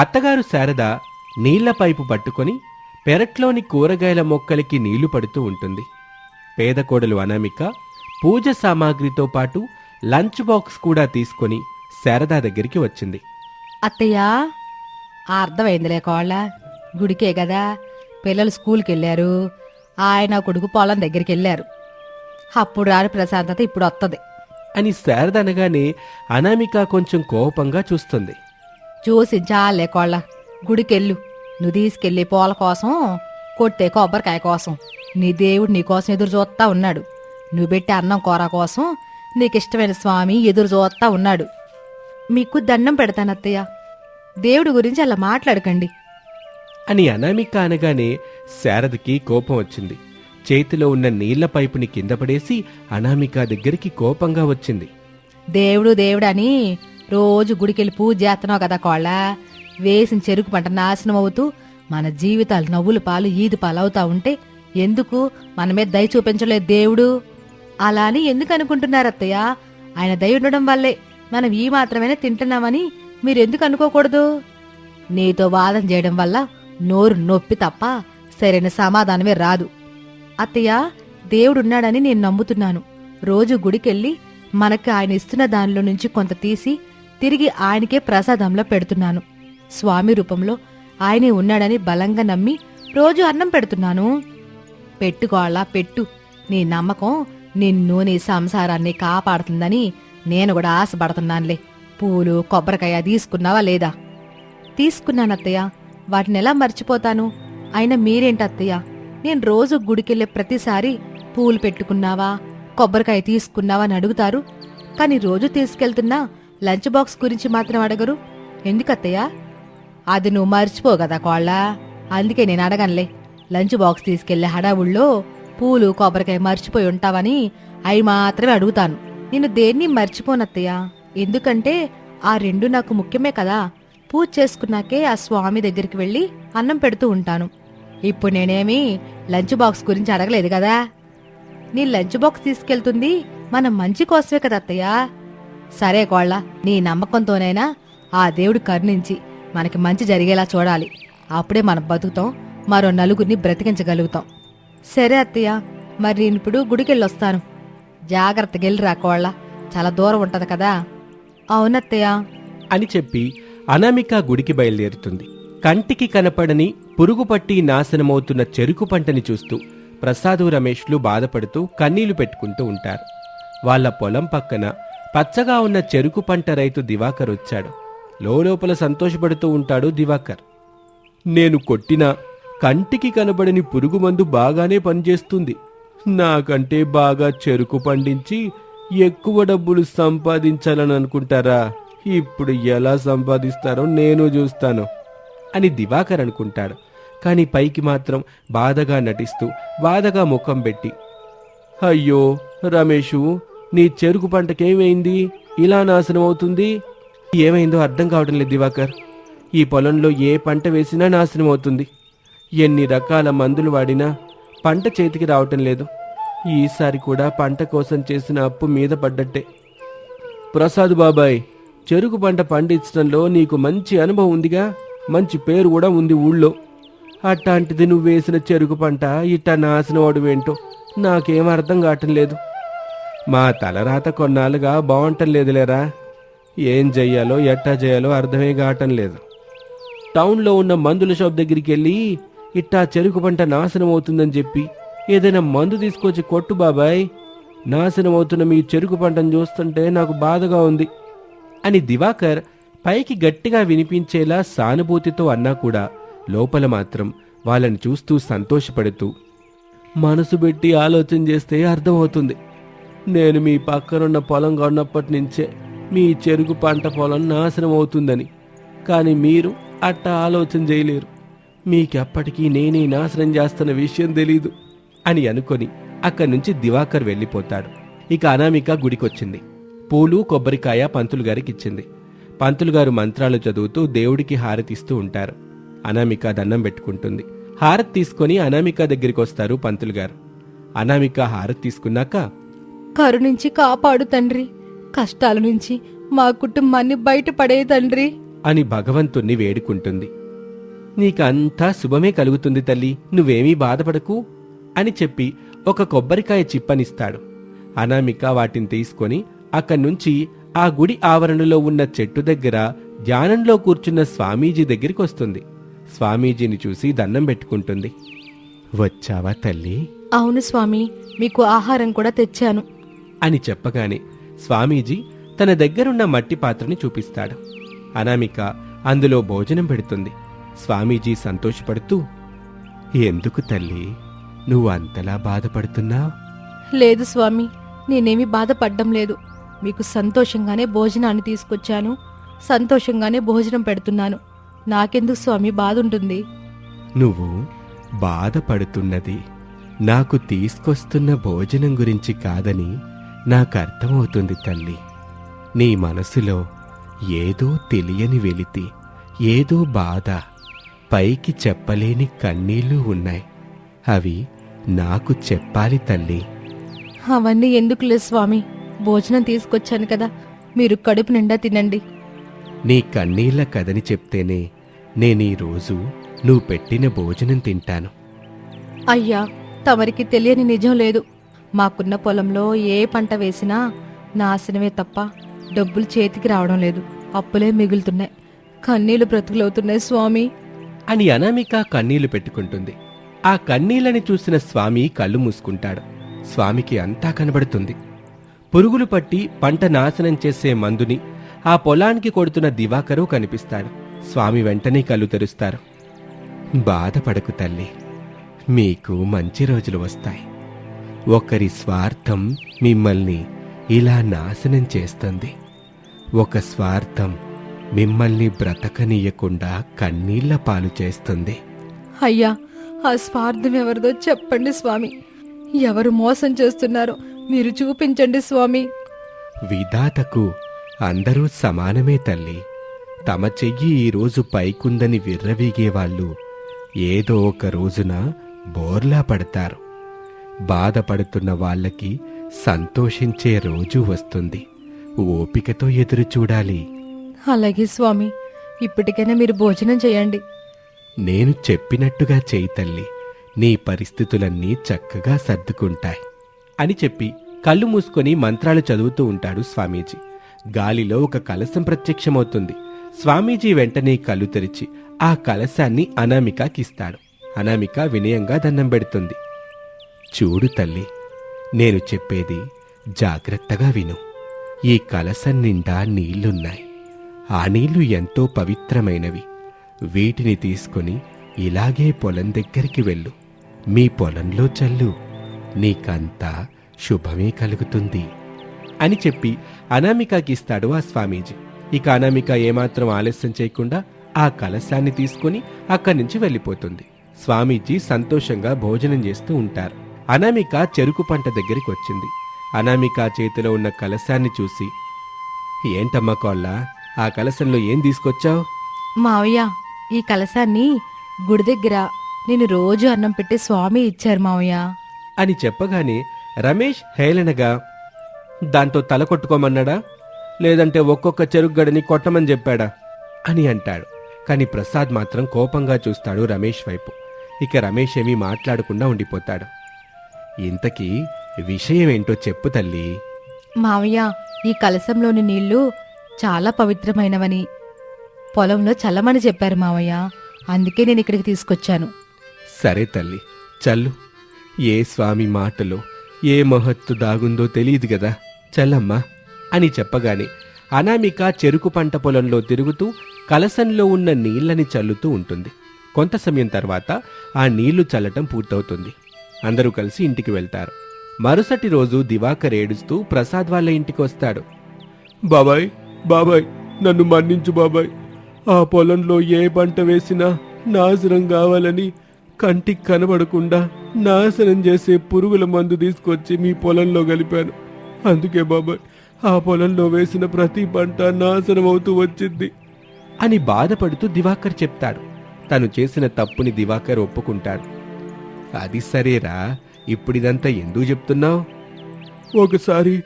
అత్తగారు శారద నీళ్ళ పైపు పట్టుకొని పెరట్లోని కూరగాయల మొక్కలకి నీళ్ళు పడుతూ ఉంటుంది. పేద కోడలు అనామిక పూజ సామాగ్రితో పాటు లంచ్ బాక్స్ కూడా తీసుకొని శారద దగ్గరికి వచ్చింది. అత్తయ్య అర్థమైందిలే కోళ్ళ. గుడికే కదా పిల్లలు స్కూల్కి వెళ్ళారు ఆయన కొడుకు పొలం దగ్గరికి వెళ్ళారు అప్పుడు రాని ప్రశాంతత ఇప్పుడు వస్తుంది అని శారద అనగానే అనామిక కొంచెం కోపంగా చూస్తుంది. చూసి చాలే కోళ్ళ గుడికెళ్ళు. నువ్వు తీసుకెళ్ళి పూల కోసం కొట్టే కొబ్బరికాయ కోసం. నీ దేవుడు నీ కోసం ఎదురు చూస్తా ఉన్నాడు. నువ్వు పెట్టే అన్నం కూర కోసం నీకు ఇష్టమైన స్వామి ఎదురు చూస్తా ఉన్నాడు. మీకు దండం పెడతాను అత్తయ్య. దేవుడి గురించి అలా మాట్లాడకండి. అని అనామిక అనగానే శారదకి కోపం వచ్చింది. చేతిలో ఉన్న నీళ్ళ పైపుని కింద పడేసి అనామిక దగ్గరికి కోపంగా వచ్చింది. దేవుడు దేవుడని రోజు గుడికెళ్ళి పూజ చేస్తున్నావు కదా కోళ్ళ? వేసిన చెరుకు పంట నాశనం అవుతూ మన జీవితాలు నవ్వుల పాలు ఈది పాలు అవుతా ఉంటే ఎందుకు మన మీద దయ చూపించలేదు దేవుడు? అలా అని ఎందుకు అనుకుంటున్నారు అత్తయ్య? ఆయన దయ ఉండడం వల్లే మనం ఈ మాత్రమే తింటున్నామని మీరెందుకు అనుకోకూడదు? నీతో వాదం చేయడం వల్ల నోరు నొప్పి తప్ప సరైన సమాధానమే రాదు. అత్తయ్య దేవుడున్నాడని నేను నమ్ముతున్నాను. రోజు గుడికెళ్ళి మనకి ఆయన ఇస్తున్న దానిలో నుంచి కొంత తీసి తిరిగి ఆయనకే ప్రసాదంలో పెడుతున్నాను. స్వామి రూపంలో ఆయనే ఉన్నాడని బలంగా నమ్మి రోజు అన్నం పెడుతున్నాను. పెట్టుకోవాలా పెట్టు. నీ నమ్మకం నిన్ను నీ సంసారాన్ని కాపాడుతుందని నేను కూడా ఆశపడుతున్నానులే. పూలు కొబ్బరికాయ తీసుకున్నావా లేదా? తీసుకున్నానత్తయ్య వాటిని ఎలా మర్చిపోతాను? అయినా మీరేంటత్తయ్య నేను రోజు గుడికెళ్ళే ప్రతిసారి పూలు పెట్టుకున్నావా కొబ్బరికాయ తీసుకున్నావా అని అడుగుతారు. కానీ రోజు తీసుకెళ్తున్నా లంచ్ బాక్స్ గురించి మాత్రం అడగరు. ఎందుకు అది నువ్వు మర్చిపో కదా కోళ్ళ. అందుకే నేను అడగనులే. లంచ్ బాక్స్ తీసుకెళ్ళే హడావుల్లో పూలు కొబ్బరికాయ మర్చిపోయి ఉంటావని అవి మాత్రమే అడుగుతాను. నేను దేన్ని మర్చిపోనత్తయ్య? ఎందుకంటే ఆ రెండు నాకు ముఖ్యమే కదా. పూజ చేసుకున్నాకే ఆ స్వామి దగ్గరికి వెళ్ళి అన్నం పెడుతూ ఉంటాను. ఇప్పుడు నేనేమి లంచ్ బాక్స్ గురించి అడగలేదు కదా. నీ లంచ్ బాక్స్ తీసుకెళ్తుంది మన మంచి కోసమే కదా అత్తయ్యా. సరే కోళ్ళ నీ నమ్మకంతోనైనా ఆ దేవుడు కరుణించి మనకి మంచి జరిగేలా చూడాలి. అప్పుడే మనం బతుకుతాం మరో నలుగురిని బ్రతికించగలుగుతాం. సరే అత్తయ్య మరి నేను ఇప్పుడు గుడికెళ్ళొస్తాను. జాగ్రత్తగా కోళ్ళ చాలా దూరం ఉంటది కదా. అవునత్తయ్య. అని చెప్పి అనామిక గుడికి బయలుదేరుతుంది. కంటికి కనపడని పురుగు పట్టి నాశనమవుతున్న చెరుకు పంటని చూస్తూ ప్రసాదు రమేష్లు బాధపడుతూ కన్నీళ్ళు పెట్టుకుంటూ ఉంటారు. వాళ్ళ పొలం పక్కన పచ్చగా ఉన్న చెరుకు పంట రైతు దివాకర్ వచ్చాడు. లోపల సంతోషపడుతూ ఉంటాడు దివాకర్. నేను కొట్టిన కంటికి కనబడని పురుగు మందు బాగానే పనిచేస్తుంది. నాకంటే బాగా చెరుకు పండించి ఎక్కువ డబ్బులు సంపాదించాలని అనుకుంటారా? ఇప్పుడు ఎలా సంపాదిస్తారో నేను చూస్తాను అని దివాకర్ అనుకుంటాడు. కాని పైకి మాత్రం బాధగా నటిస్తూ బాధగా ముఖం పెట్టి అయ్యో రమేషు నీ చెరుకు పంటకేమైంది? ఇలా నాశనం అవుతుంది ఏమైందో అర్థం కావడం లేదు దివాకర్. ఈ పొలంలో ఏ పంట వేసినా నాశనం అవుతుంది ఎన్ని రకాల మందులు వాడినా పంట చేతికి రావటం లేదు. ఈసారి కూడా పంట కోసం చేసిన అప్పు మీద పడ్డట్టే. ప్రసాద్ బాబాయ్ చెరుకు పంట పండించడంలో నీకు మంచి అనుభవం ఉందిగా? మంచి పేరు కూడా ఉంది ఊళ్ళో. అట్లాంటిది నువ్వు వేసిన చెరుకు పంట ఇట్టా నాశనం ఏంటో నాకేం అర్థం కావటం లేదు. మా తలరాత కొన్నాళ్ళుగా బాగుంటం లేదులేరా. ఏం చెయ్యాలో ఎట్టా చేయాలో అర్థమే కావటం లేదు. టౌన్లో ఉన్న మందుల షాప్ దగ్గరికి వెళ్ళి ఇట్టా చెరుకు పంట నాశనం అవుతుందని చెప్పి ఏదైనా మందు తీసుకొచ్చి కొట్టు బాబాయ్. నాశనం అవుతున్న మీ చెరుకు పంటను చూస్తుంటే నాకు బాధగా ఉంది. అని దివాకర్ పైకి గట్టిగా వినిపించేలా సానుభూతితో అన్నా కూడా లోపల మాత్రం వాళ్ళని చూస్తూ సంతోషపడుతూ మనసు పెట్టి ఆలోచన చేస్తే అర్థమవుతుంది. నేను మీ పక్కనున్న పొలం కొన్నప్పటి నుంచే మీ చెరుకు పంట పొలం నాశనం అవుతుందని. కానీ మీరు అట్టా ఆలోచన చేయలేరు. మీకెప్పటికీ నేనే నాశనం చేస్తున్న విషయం తెలీదు అని అనుకొని అక్కడి నుంచి దివాకర్ వెళ్ళిపోతాడు. ఇక అనామిక గుడికొచ్చింది. పూలు కొబ్బరికాయ పంతులు గారికి ఇచ్చింది. పంతులు గారు మంత్రాలు చదువుతూ దేవుడికి హారతిస్తూ ఉంటారు. అనామిక దండం పెట్టుకుంటుంది. హారతి తీసుకొని అనామిక దగ్గరికి వస్తారు పంతులు గారు. అనామిక హారతి తీసుకున్నాక కరుణించి కాపాడు తండ్రి. కష్టాల నుంచి మా కుటుంబాన్ని బయటపడే తండ్రి. అని భగవంతుణ్ణి వేడుకుంటుంది. నీకంతా శుభమే కలుగుతుంది తల్లి నువ్వేమీ బాధపడకు అని చెప్పి ఒక కొబ్బరికాయ చిప్పనిస్తాడు. అనామిక వాటిని తీసుకొని అక్కడి నుంచి ఆ గుడి ఆవరణలో ఉన్న చెట్టు దగ్గర ధ్యానంలో కూర్చున్న స్వామీజీ దగ్గరికి వస్తుంది. స్వామీజీని చూసి దండం పెట్టుకుంటుంది. వచ్చావా తల్లి? అవును స్వామి మీకు ఆహారం కూడా తెచ్చాను. అని చెప్పగానే స్వామీజీ తన దగ్గరున్న మట్టి పాత్రని చూపిస్తాడు. అనామిక అందులో భోజనం పెడుతుంది. స్వామీజీ సంతోషపడుతూ ఎందుకు తల్లి నువ్వు అంతలా బాధపడుతున్నావు లేదు స్వామి నేనేమి బాధపడ్డం లేదు. మీకు సంతోషంగానే భోజనాన్ని తీసుకొచ్చాను. సంతోషంగానే భోజనం పెడుతున్నాను. నాకెందుకు స్వామి బాధ ఉంటుంది నువ్వు బాధపడుతున్నది నాకు తీసుకొస్తున్న భోజనం గురించి కాదని నాకు అర్థమవుతుంది తల్లి. నీ మనసులో ఏదో తెలియని వెలితి ఏదో బాధ పైకి చెప్పలేని కన్నీళ్ళు ఉన్నాయి. అవి నాకు చెప్పాలి తల్లి. అవన్నీ ఎందుకులే స్వామి? భోజనం తీసుకొచ్చాను కదా మీరు కడుపు నిండా తినండి. నీ కన్నీళ్ళ కథని చెప్తేనే నేనీ రోజు నువ్వు పెట్టిన భోజనం తింటాను. అయ్యా తమరికి తెలియని నిజం లేదు. మాకున్న పొలంలో ఏ పంట వేసినా నాశనమే తప్ప డబ్బులు చేతికి రావడం లేదు. అప్పులే మిగులుతున్నాయి. కన్నీళ్ళు బ్రతుకులవుతున్నాయి స్వామి. అని అనామిక కన్నీళ్ళు పెట్టుకుంటుంది. ఆ కన్నీళ్ళని చూసిన స్వామి కళ్ళు మూసుకుంటాడు. స్వామికి అంతా కనబడుతుంది. పురుగులు పట్టి పంట నాశనం చేసే మందుని ఆ పొలానికి కొడుతున్న దివాకరు కనిపిస్తాడు. స్వామి వెంటనే కళ్ళు తెరుస్తారు. బాధపడకు తల్లి. మీకు మంచి రోజులు వస్తాయి. ఒకరి స్వార్థం మిమ్మల్ని ఇలా నాశనం చేస్తుంది. ఒక స్వార్థం మిమ్మల్ని బ్రతకనీయకుండా కన్నీళ్ళ పాలు చేస్తుంది. అయ్యా ఆ స్వార్థం ఎవరిదో చెప్పండి స్వామి. ఎవరు మోసం చేస్తున్నారో మీరు చూపించండి స్వామి. విధాతకు అందరూ సమానమే తల్లి. తమ చెయ్యి ఈరోజు పైకుందని విర్రవీగేవాళ్ళు ఏదో ఒక రోజున బోర్లా పడతారు. బాధపడుతున్న వాళ్ళకి సంతోషించే రోజు వస్తుంది. ఓపికతో ఎదురు చూడాలి. అలాగే స్వామి ఇప్పటికైనా మీరు భోజనం చేయండి. నేను చెప్పినట్టుగా చేయి తల్లి. నీ పరిస్థితులన్నీ చక్కగా సర్దుకుంటాయి. అని చెప్పి కళ్ళు మూసుకొని మంత్రాలు చదువుతూ ఉంటాడు స్వామీజీ. గాలిలో ఒక కలశం ప్రత్యక్షమవుతుంది. స్వామీజీ వెంటనే కళ్ళు తెరిచి ఆ కలశాన్ని అనామికకిస్తాడు. అనామిక వినయంగా దండం పెడుతుంది. చూడు తల్లి నేను చెప్పేది జాగ్రత్తగా విను. ఈ కలసం నిండా నీళ్ళున్నాయి. ఆ నీళ్ళు ఎంతో పవిత్రమైనవి. వీటిని తీసుకొని ఇలాగే పొలం దగ్గరికి వెళ్ళు. మీ పొలంలో చల్లు. నీకంతా శుభమే కలుగుతుంది అని చెప్పి అనామికకిస్తాడు ఆ స్వామీజీ. ఇక అనామిక ఏమాత్రం ఆలస్యం చేయకుండా ఆ కలశాన్ని తీసుకొని అక్కడి నుంచి వెళ్ళిపోతుంది. స్వామీజీ సంతోషంగా భోజనం చేస్తూ ఉంటారు. అనామిక చెరుకు పంట దగ్గరికి వచ్చింది. అనామిక చేతిలో ఉన్న కలశాన్ని చూసి ఏంటమ్మా కోళ్ళ ఆ కలశంలో ఏం తీసుకొచ్చావు? మావయ్య ఈ కలశాన్ని గుడి దగ్గర నేను రోజు అన్నం పెట్టి స్వామి ఇచ్చారు మావయ్య. అని చెప్పగానే రమేష్ హేళనగా దాంతో తల కొట్టుకోమన్నాడా? లేదంటే ఒక్కొక్క చెరుగ్గడని కొట్టమని చెప్పాడా? అని అంటాడు. కాని ప్రసాద్ మాత్రం కోపంగా చూస్తాడు రమేష్ వైపు. ఇక రమేష్ ఏమీ మాట్లాడకుండా ఉండిపోతాడు. ఇంతకీ విషయం ఏంటో చెప్పు తల్లి. మావయ్య ఈ కలశంలోని నీళ్ళు చాలా పవిత్రమైనవని. పొలంలో చల్లమని చెప్పారు మావయ్య అందుకే నేను ఇక్కడికి తీసుకొచ్చాను. సరే తల్లి చల్లు. ఏ స్వామి మాటలో ఏ మహత్తు దాగుందో తెలియదు గదా. చల్లమ్మా అని చెప్పగానే అనామిక చెరుకు పంట పొలంలో తిరుగుతూ కలసంలో ఉన్న నీళ్ళని చల్లుతూ ఉంటుంది. కొంత సమయం తర్వాత ఆ నీళ్ళు చల్లటం పూర్తవుతుంది. అందరూ కలిసి ఇంటికి వెళ్తారు. మరుసటి రోజు దివాకర్ ఏడుస్తూ ప్రసాద్ వాళ్ళ ఇంటికి వస్తాడు. బాబాయ్ బాబాయ్ నన్ను మన్నించు బాబాయ్. ఆ పొలంలో ఏ పంట వేసినా నాశనం కావాలని కంటికి కనబడకుండా నాశనం చేసే పురుగుల మందు తీసుకొచ్చి మీ పొలంలో కలిపాను. అందుకే బాబాయ్ ఆ పొలంలో వేసిన ప్రతి పంట నాశనం అవుతూ వచ్చింది. అని బాధపడుతూ దివాకర్ చెప్తాడు. తను చేసిన తప్పుని దివాకర్ ఒప్పుకుంటాడు. అది సరేరా. ఇప్పుడిదంతా ఎందుకు చెప్తున్నావు? ఒకసారి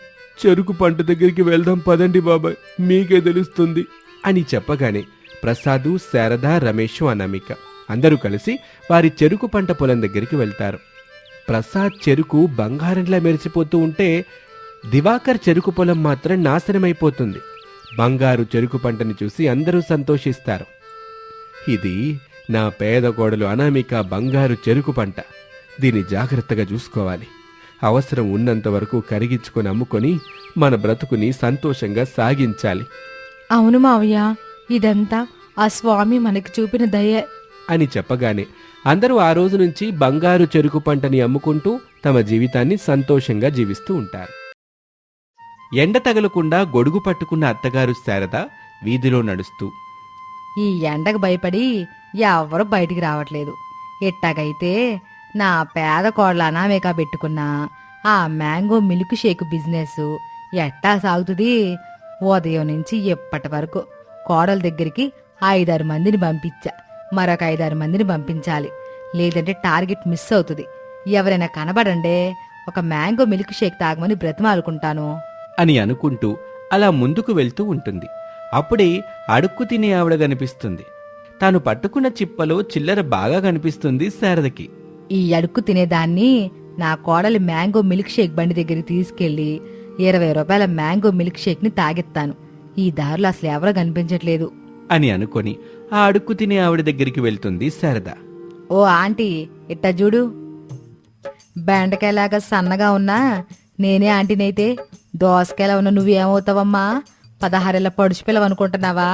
చెరుకు పంట దగ్గరికి వెళ్దాం పదండి బాబాయ్ మీకే తెలుస్తుంది. అని చెప్పగానే ప్రసాదు శారద రమేష్ అనామిక అందరూ కలిసి వారి చెరుకు పంట పొలం దగ్గరికి వెళ్తారు. ప్రసాద్ చెరుకు బంగారంలా మెరిసిపోతూ ఉంటే దివాకర్ చెరుకు పొలం మాత్రం నాశనమైపోతుంది. బంగారు చెరుకు పంటని చూసి అందరూ సంతోషిస్తారు. ఇది నా పేద కోడలు అనామిక బంగారు చెరుకు పంట. దీన్ని జాగ్రత్తగా చూసుకోవాలి. అవసరం ఉన్నంత వరకు కరిగించుకొని అమ్ముకొని మన బ్రతుకుని సంతోషంగా సాగించాలి. అవును మావయ్య ఇదంతా ఆ స్వామి మనకి చూపిన దయ. అని చెప్పగానే అందరూ ఆ రోజు నుంచి బంగారు చెరుకు పంటని అమ్ముకుంటూ తమ జీవితాన్ని సంతోషంగా జీవిస్తూ ఉంటారు. ఎండ తగలకుండా గొడుగు పట్టుకున్న అత్తగారు శారద వీధిలో నడుస్తూ ఈ ఎండకు భయపడి ఎవరు బయటికి రావట్లేదు. ఎట్టాగైతే నా పేద కోళ్ళ అనామేకా పెట్టుకున్న ఆ మ్యాంగో మిల్క్ షేక్ బిజినెస్ ఎట్టా సాగుతుంది? ఉదయం నుంచి ఇప్పటి వరకు కోడల దగ్గరికి ఐదారు మందిని పంపించా. మరొక ఐదారు మందిని పంపించాలి. లేదంటే టార్గెట్ మిస్ అవుతుంది. ఎవరైనా కనబడండే ఒక మ్యాంగో మిల్క్ షేక్ తాగమని బ్రతిమాలుకుంటాను. అని అనుకుంటూ అలా ముందుకు వెళ్తూ ఉంటుంది. అప్పుడే అడుక్కు తినే ఆవిడ కనిపిస్తుంది. తాను పట్టుకున్న చిప్పలో చిల్లర బాగా కనిపిస్తుంది శారదకి. ఈ అడుక్కు తినేదాన్ని నా కోడలి మ్యాంగో మిల్క్ షేక్ బండి దగ్గరికి తీసుకెళ్ళి ఇరవై రూపాయల మ్యాంగో మిల్క్ షేక్ని తాగెత్తాను. ఈ దారిలో అసలు ఎవరూ కనిపించట్లేదు. అని అనుకొని ఆ అడుక్కు తినే ఆవిడ దగ్గరికి వెళ్తుంది శారద. ఓ ఆంటీ ఇట్టా చూడు. బెండకాయలాగా సన్నగా ఉన్నా నేనే ఆంటీనైతే. దోసకాయలా ఉన్న నువ్వేమవుతావమ్మా? పదహారేళ్ళ పడుచు పిల్లవనుకుంటున్నావా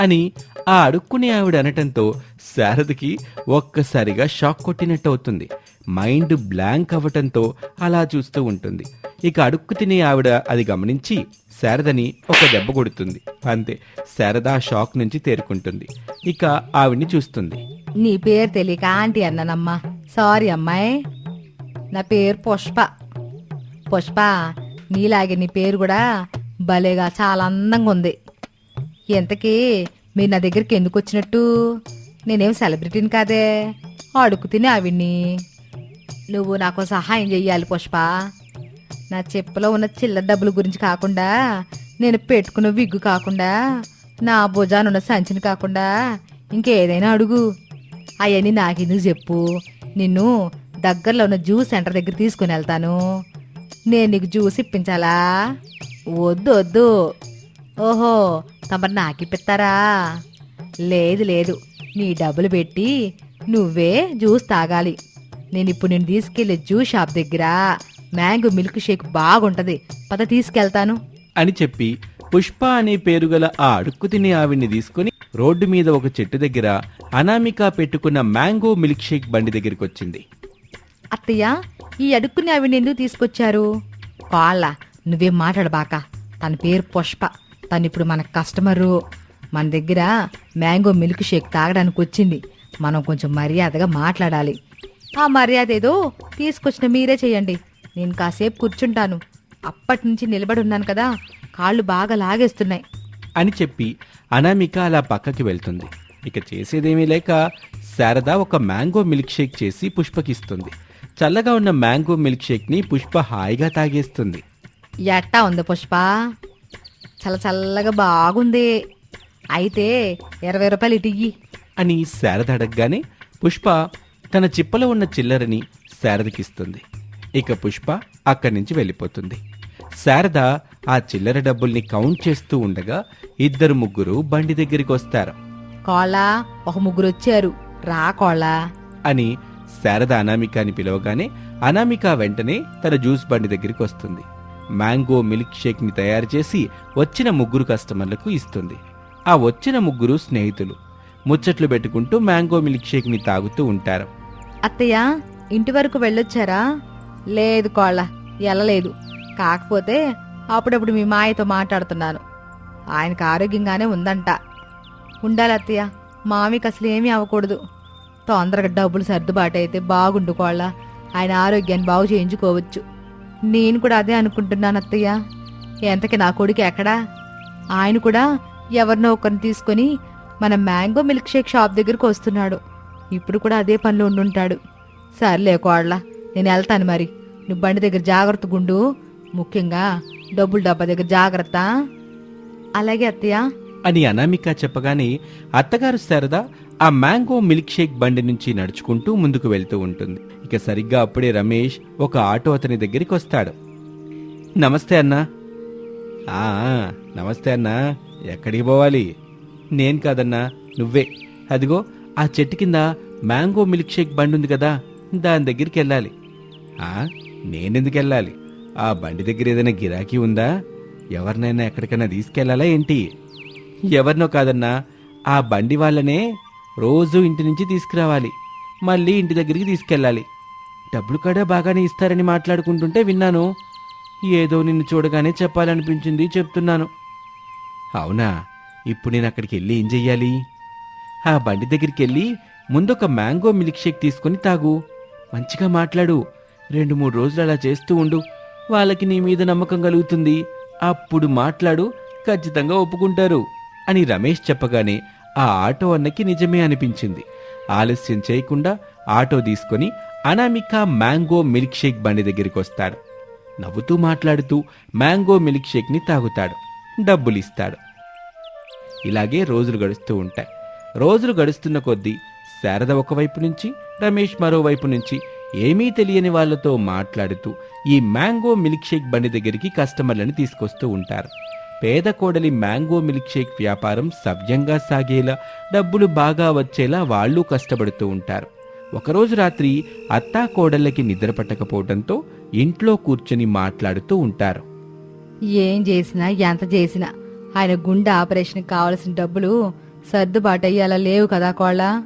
అని ఆ అడుక్కునే ఆవిడ అనటంతో శారదకి ఒక్కసారిగా షాక్ కొట్టినట్టు అవుతుంది. మైండ్ బ్లాంక్ అవ్వటంతో అలా చూస్తూ ఉంటుంది. ఇక అడుక్కు తినే ఆవిడ అది గమనించి శారదని ఒక దెబ్బ కొడుతుంది. అంతే శారద ఆ షాక్ నుంచి తేరుకుంటుంది. ఇక ఆవిడ్ని చూస్తుంది. నీ పేరు తెలియక ఆంటీ అన్నానమ్మా. సారీ అమ్మాయి. నా పేరు పుష్ప. పుష్ప నీలాగే నీ పేరు కూడా భలేగా చాలా అందంగా ఉంది. ఎంతకీ? మీరు నా దగ్గరికి ఎందుకు వచ్చినట్టు? నేనేం సెలబ్రిటీని కాదే. అడుగు తిని ఆవిడ్ని. నువ్వు నాకు సహాయం చెయ్యాలి పుష్ప. నా చెప్పులో ఉన్న చిల్లర డబ్బుల గురించి కాకుండా నేను పెట్టుకున్న విగ్గు కాకుండా నా భుజానున్న సంచిని కాకుండా ఇంకేదైనా అడుగు. అవన్నీ నాకెందుకు చెప్పు. నిన్ను దగ్గరలో ఉన్న జ్యూస్ సెంటర్ దగ్గర తీసుకుని వెళ్తాను. నేను నీకు జ్యూస్ ఇప్పించాలా? వద్దు వద్దు. ఓహో తమరు నాకు ఇప్పిస్తారా లేదు లేదు. నీ డబ్బులు పెట్టి నువ్వే జ్యూస్ తాగాలి. నేను ఇప్పుడు నేను తీసుకెళ్ళే జ్యూస్ షాప్ దగ్గర మ్యాంగో మిల్క్ షేక్ బాగుంటది. పద తీసుకెళ్తాను. అని చెప్పి పుష్ప అనే పేరు గల ఆ అడుక్కు తినే ఆవిడ్ని తీసుకుని రోడ్డు మీద ఒక చెట్టు దగ్గర అనామిక పెట్టుకున్న మ్యాంగో మిల్క్ షేక్ బండి దగ్గరికి వచ్చింది అత్తయ్య ఈ అడుక్కుని ఆవిడ ఎందుకు తీసుకొచ్చారు? కాళ్ళ నువ్వేం మాట్లాడబాక. తన పేరు పుష్ప. తను ఇప్పుడు మన కస్టమరు మన దగ్గర మ్యాంగో మిల్క్ షేక్ తాగడానికి వచ్చింది. మనం కొంచెం మర్యాదగా మాట్లాడాలి. ఆ మర్యాద ఏదో తీసుకొచ్చిన మీరే చేయండి. నేను కాసేపు కూర్చుంటాను. అప్పటి నుంచి నిలబడి ఉన్నాను కదా కాళ్ళు బాగా లాగేస్తున్నాయి. అని చెప్పి అనామిక అలా పక్కకి వెళ్తుంది. ఇక చేసేదేమీ లేక శారద ఒక మ్యాంగో మిల్క్ షేక్ చేసి పుష్పకిస్తుంది. చల్లగా ఉన్న మ్యాంగో మిల్క్ షేక్ని పుష్ప హాయిగా తాగేస్తుంది. ఎట్టా ఉంది పుష్ప? చల్ల చల్లగా బాగుంది. అయితే ఇరవై రూపాయలు ఇటు ఇయ్యి. అని శారద అడగగానే పుష్ప తన చిప్పలో ఉన్న చిల్లరని శారదకిస్తుంది ఇక పుష్ప అక్కడి నుంచి వెళ్ళిపోతుంది. శారద ఆ చిల్లర డబ్బుల్ని కౌంట్ చేస్తూ ఉండగా ఇద్దరు ముగ్గురు బండి దగ్గరికి వస్తారు. కోళ్ళ ఒక ముగ్గురు వచ్చారు. రా కోళ్ళ. అని శారద అనామిక అని పిలవగానే అనామిక వెంటనే తన జ్యూస్ బండి దగ్గరికి వస్తుంది. మ్యాంగో మిల్క్ షేక్ని తయారు చేసి వచ్చిన ముగ్గురు కస్టమర్లకు ఇస్తుంది. ఆ వచ్చిన ముగ్గురు స్నేహితులు. ముచ్చట్లు పెట్టుకుంటూ మ్యాంగో మిల్క్ షేక్ని తాగుతూ ఉంటారు. అత్తయ్య ఇంటి వరకు వెళ్ళొచ్చారా? లేదు కోళ్ళ వెళ్ళలేదు. కాకపోతే అప్పుడప్పుడు మీ మాయతో మాట్లాడుతున్నాను. ఆయనకు ఆరోగ్యంగానే ఉందంట. ఉండాలి అత్తయ్య మామికి అసలు ఏమీ అవ్వకూడదు. తొందరగా డబ్బులు సర్దుబాటు అయితే బాగుండు కోళ్ళ. ఆయన ఆరోగ్యాన్ని బాగు చేయించుకోవచ్చు. నేను కూడా అదే అనుకుంటున్నాను అత్తయ్య. ఎంతకి నా కొడుకు ఎక్కడా? ఆయన కూడా ఎవరినో ఒకరిని తీసుకొని మన మ్యాంగో మిల్క్ షేక్ షాప్ దగ్గరకు వస్తున్నాడు. ఇప్పుడు కూడా అదే పనిలో ఉండుంటాడు. సర్లే కోళ్ళ నేను వెళ్తాను మరి. నువ్వు బండి దగ్గర జాగ్రత్త గుండు. ముఖ్యంగా డబ్బులు డబ్బా దగ్గర జాగ్రత్త. అలాగే అత్తయ్య. అని అనామిక చెప్పగానే అత్తగారు శారద ఆ మ్యాంగో మిల్క్ షేక్ బండి నుంచి నడుచుకుంటూ ముందుకు వెళ్తూ ఉంటుంది. ఇక సరిగ్గా అప్పుడే రమేష్ ఒక ఆటో అతని దగ్గరికి వస్తాడు. నమస్తే అన్నా. ఆ నమస్తే అన్నా. ఎక్కడికి పోవాలి? నేను కాదన్నా నువ్వే. అదిగో ఆ చెట్టు కింద మ్యాంగో మిల్క్ షేక్ బండి ఉంది కదా దాని దగ్గరికి వెళ్ళాలి. ఆ నేనెందుకు వెళ్ళాలి? ఆ బండి దగ్గర ఏదైనా గిరాకీ ఉందా? ఎవరినైనా ఎక్కడికైనా తీసుకెళ్ళాలా ఏంటి? ఎవరినో కాదన్నా ఆ బండి వాళ్ళనే రోజు ఇంటి నుంచి తీసుకురావాలి. మళ్ళీ ఇంటి దగ్గరికి తీసుకెళ్ళాలి. డబ్బులు కూడా బాగానే ఇస్తారని మాట్లాడుకుంటుంటే విన్నాను. ఏదో నిన్ను చూడగానే చెప్పాలనిపించింది చెప్తున్నాను. అవునా? ఇప్పుడు నేను అక్కడికి వెళ్ళి ఏం చెయ్యాలి? ఆ బండి దగ్గరికి వెళ్ళి ముందొక మ్యాంగో మిల్క్ షేక్ తీసుకొని తాగు. మంచిగా మాట్లాడు. రెండు మూడు రోజులు అలా చేస్తూ ఉండు. వాళ్ళకి నీ మీద నమ్మకం కలుగుతుంది. అప్పుడు మాట్లాడు ఖచ్చితంగా ఒప్పుకుంటారు అని రమేష్ చెప్పగానే ఆ ఆటో అన్నకి నిజమే అనిపించింది. ఆలస్యం చేయకుండా ఆటో తీసుకొని అనామిక మ్యాంగో మిల్క్ షేక్ బండి దగ్గరికి వస్తాడు. నవ్వుతూ మాట్లాడుతూ మ్యాంగో మిల్క్ షేక్ని తాగుతాడు. డబ్బులిస్తాడు. ఇలాగే రోజులు గడుస్తూ ఉంటాయి. రోజులు గడుస్తున్న కొద్దీ శారద ఒకవైపు నుంచి రమేష్ మరోవైపు నుంచి ఏమీ తెలియని వాళ్ళతో మాట్లాడుతూ ఈ మ్యాంగో మిల్క్ షేక్ బండి దగ్గరికి కస్టమర్లను తీసుకొస్తూ ఉంటారు. పేద కోడలి మ్యాంగో మిల్క్ షేక్ వ్యాపారం సవ్యంగా సాగేలా డబ్బులు బాగా వచ్చేలా వాళ్ళు కష్టపడుతూ ఉంటారు. ఒకరోజు రాత్రి అత్తా కోడళ్ళకి నిద్ర పట్టకపోవడంతో ఇంట్లో కూర్చొని మాట్లాడుతూ ఉంటారు. ఏం చేసినా ఎంత చేసినా ఆయన గుండె ఆపరేషన్కి కావలసిన డబ్బులు సర్దుబాటు అయ్యేలా లేవు కదా కోళ్ళ?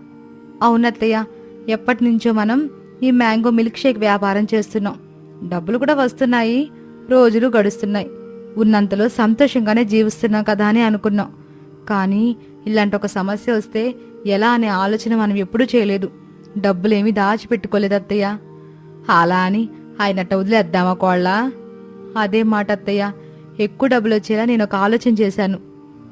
అవునత్తయ్య ఎప్పటి నుంచో మనం ఈ మ్యాంగో మిల్క్ షేక్ వ్యాపారం చేస్తున్నాం. డబ్బులు కూడా వస్తున్నాయి రోజులు గడుస్తున్నాయి. ఉన్నంతలో సంతోషంగానే జీవిస్తున్నాం కదా అని అనుకున్నాం. కానీ ఇలాంటి ఒక సమస్య వస్తే ఎలా అనే ఆలోచన మనం ఎప్పుడూ చేయలేదు. డబ్బులేమీ దాచిపెట్టుకోలేదు అత్తయ్య. అలా అని ఆయనట్ట వదిలేద్దామా కోళ్ళ? అదే మాట అత్తయ్య. ఎక్కువ డబ్బులు వచ్చేలా నేను ఒక ఆలోచన చేశాను.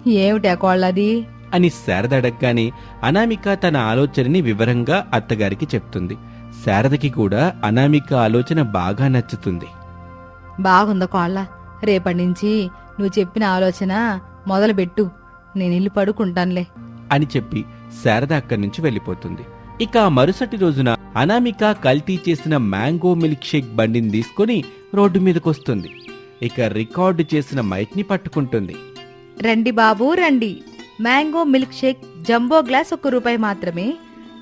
ఏమిటా కోళ్ళది? అని శారద అడగగానే అనామిక తన ఆలోచనని వివరంగా అత్తగారికి చెప్తుంది. శారదకి కూడా అనామిక ఆలోచన బాగా నచ్చుతుంది. బాగుందా కోళ్ళ. రేపటి నుంచి నువ్వు చెప్పిన ఆలోచన మొదలుపెట్టు. నేను ఇల్లు పడుకుంటానులే. అని చెప్పి శారద అక్కడి నుంచి వెళ్ళిపోతుంది. ఇక మరుసటి రోజున అనామిక కల్తీ చేసిన మ్యాంగో మిల్క్ షేక్ బండిని తీసుకొని రోడ్డు మీదకొస్తుంది. ఇక రికార్డు చేసిన మైక్ని పట్టుకుంటుంది. రండి బాబు రండి. Mango milk shake jumbo glass ఒక్క రూపాయి మాత్రమే.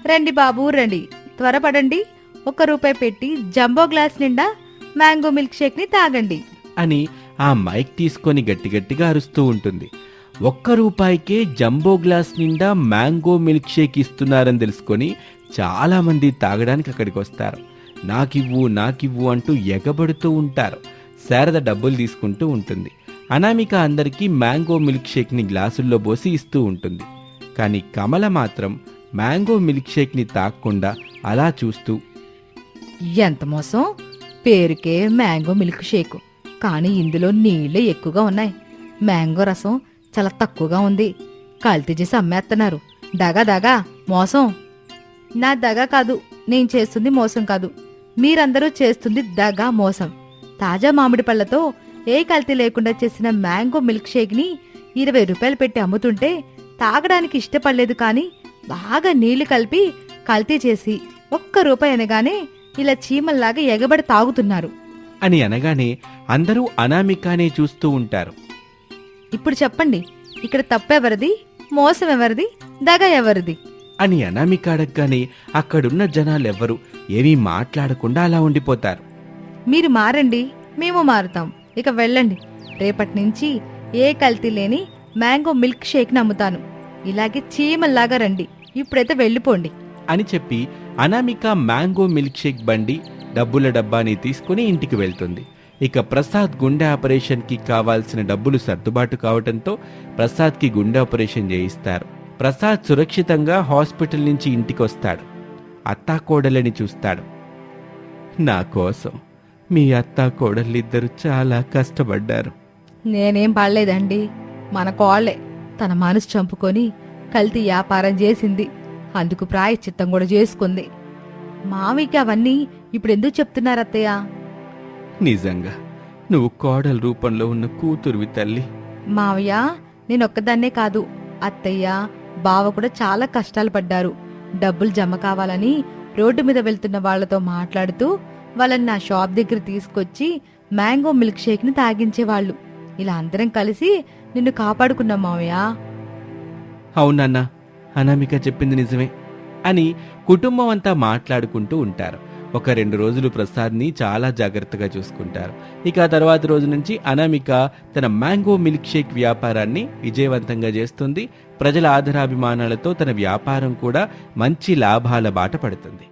రండి బాబు రండి. త్వరపడండి. ఒక్క రూపాయి పెట్టి జంబో గ్లాస్ నిండా మ్యాంగో మిల్క్ షేక్ని తాగండి. అని ఆ మైక్ తీసుకొని గట్టి గట్టిగా అరుస్తూ ఉంటుంది. ఒక్క రూపాయికే జంబో గ్లాస్ నిండా మ్యాంగో మిల్క్ షేక్ ఇస్తున్నారని తెలుసుకొని చాలా మంది తాగడానికి అక్కడికి వస్తారు. నాకివ్వు నాకివ్వు అంటూ ఎగబడుతూ ఉంటారు. శారద డబ్బులు తీసుకుంటూ ఉంటుంది. అనామిక అందరికీ మ్యాంగో మిల్క్ షేక్ని గ్లాసుల్లో పోసి ఇస్తూ ఉంటుంది. కానీ కమల మాత్రం మ్యాంగో మిల్క్ షేక్ని తాక్కుండా అలా చూస్తూ ఎంత మోసం? పేరుకే మ్యాంగో మిల్క్ షేక్. కానీ ఇందులో నీళ్ళే ఎక్కువగా ఉన్నాయి. మ్యాంగో రసం చాలా తక్కువగా ఉంది. కల్తీ చేసి అమ్మేస్తున్నారు దగా దగా మోసం. నా దగా కాదు నేను చేస్తుంది మోసం కాదు. మీరందరూ చేస్తుంది దగా మోసం. తాజా మామిడి పళ్ళతో ఏ కల్తీ లేకుండా చేసిన మ్యాంగో మిల్క్ షేక్ని ఇరవై రూపాయలు పెట్టి అమ్ముతుంటే తాగడానికి ఇష్టపడలేదు కానీ బాగా నీళ్ళు కలిపి కల్తీ చేసి ఒక్క రూపాయి అనగానే ఇలా చీమల్లాగా ఎగబడి తాగుతున్నారు. అని అనగానే అందరూ అనామికానే చూస్తూ ఉంటారు. ఇప్పుడు చెప్పండి ఇక్కడ తప్పెవరిది మోసం ఎవరిది దగ ఎవరిది అని అనామిక అడగగానే అక్కడున్న జనాలెవ్వరూ ఏమీ మాట్లాడకుండా అలా ఉండిపోతారు. మీరు మారండి మేము మారుతాం. ఇక వెళ్ళండి. రేపటి నుంచి ఏ కల్తీ లేని మ్యాంగో మిల్క్ షేక్ని అమ్ముతాను ఇలాగే చీమల్లాగా రండి. ఇప్పుడైతే వెళ్ళిపోండి. అని చెప్పి అనామిక మ్యాంగో మిల్క్ షేక్ బండి డబ్బుల డబ్బాని తీసుకుని ఇంటికి వెళ్తుంది. ఇక ప్రసాద్ గుండె ఆపరేషన్కి కావాల్సిన డబ్బులు సర్దుబాటు కావడంతో ప్రసాద్కి గుండె ఆపరేషన్ చేయిస్తారు. ప్రసాద్ సురక్షితంగా హాస్పిటల్ నుంచి ఇంటికి వస్తాడు అత్తా కోడలని చూస్తాడు. నా కోసం మీ అత్తా కోడలిద్దరూ చాలా కష్టపడ్డారు. నేనేం పడలేదండి. మన కోళ్ళే. తన మనసు చంపుకొని కల్తీ వ్యాపారం చేసింది. అందుకు ప్రాయశ్చిత్తం కూడా చేసుకుంది. మావికి అవన్నీ ఇప్పుడు ఎందుకు చెప్తున్నారు అత్తయ్య? నిజంగా. నువ్వు కోడల రూపంలో ఉన్న కూతురువి తల్లి. మావయ్య నేనొక్కదాన్నే కాదు. అత్తయ్య బావ కూడా చాలా కష్టాలు పడ్డారు. డబ్బులు జమ కావాలని రోడ్డు మీద వెళ్తున్న వాళ్ళతో మాట్లాడుతూ వాళ్ళని నా షాప్ దగ్గర తీసుకొచ్చి మ్యాంగో మిల్క్ షేక్ని తాగించేవాళ్ళు. ఇలా అందరం కలిసి నిన్ను కాపాడుకున్నాం మావయ్య. అవునన్నా అనామిక చెప్పింది నిజమే అని కుటుంబం అంతా మాట్లాడుకుంటూ ఉంటారు. ఒక రెండు రోజులు ప్రసాద్ని చాలా జాగ్రత్తగా చూసుకుంటారు. ఇక ఆ తర్వాత రోజు నుంచి అనామిక తన మ్యాంగో మిల్క్ షేక్ వ్యాపారాన్ని విజయవంతంగా చేస్తుంది. ప్రజల ఆదరాభిమానాలతో తన వ్యాపారం కూడా మంచి లాభాల బాట పడుతుంది.